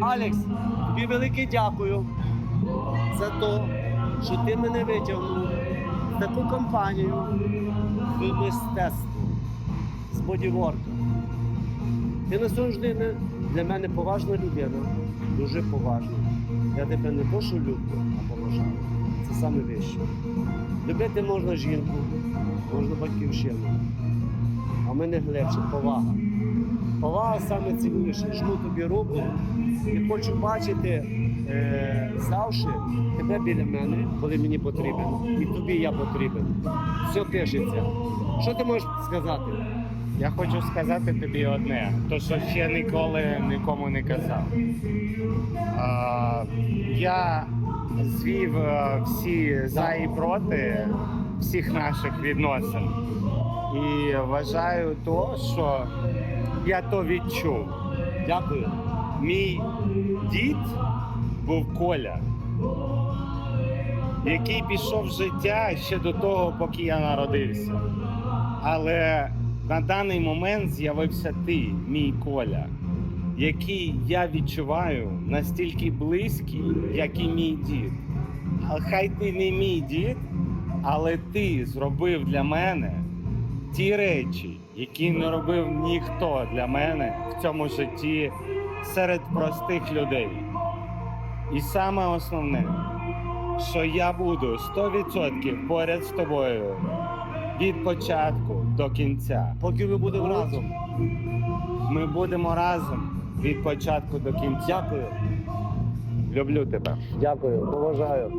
Алекс, тобі велике дякую за те, що ти мене витягнув в таку компанію в мистецтво з бодіворка. Ти не- для мене поважна людина, дуже поважна. Я тебе не то, що люблю, а поважаю. Це саме вище. Любити можна жінку, можна батьківщину. А в мене глибше повага. Повага саме цінніше. Жму тобі руку і хочу бачити е, завжди тебе біля мене, коли мені потрібен. І тобі я потрібен. Все пишеться. Що ти можеш сказати? Я хочу сказати тобі одне, то що ще ніколи нікому не казав. А, я звів е, всі за і проти всіх наших відносин. І вважаю то, що я то відчув. Дякую. Мій дід був Коля, який пішов в життя ще до того, поки я народився. Але на даний момент з'явився ти, мій Коля, який я відчуваю настільки близький, як і мій дід. А хай ти не мій дід, але ти зробив для мене ті речі, які не робив ніхто для мене в цьому житті серед простих людей. І саме основне, що я буду 100% поряд з тобою від початку до кінця. Поки ви будемо разом. Ми будемо разом від початку до кінця. Дякую. Люблю тебе. Дякую, поважаю.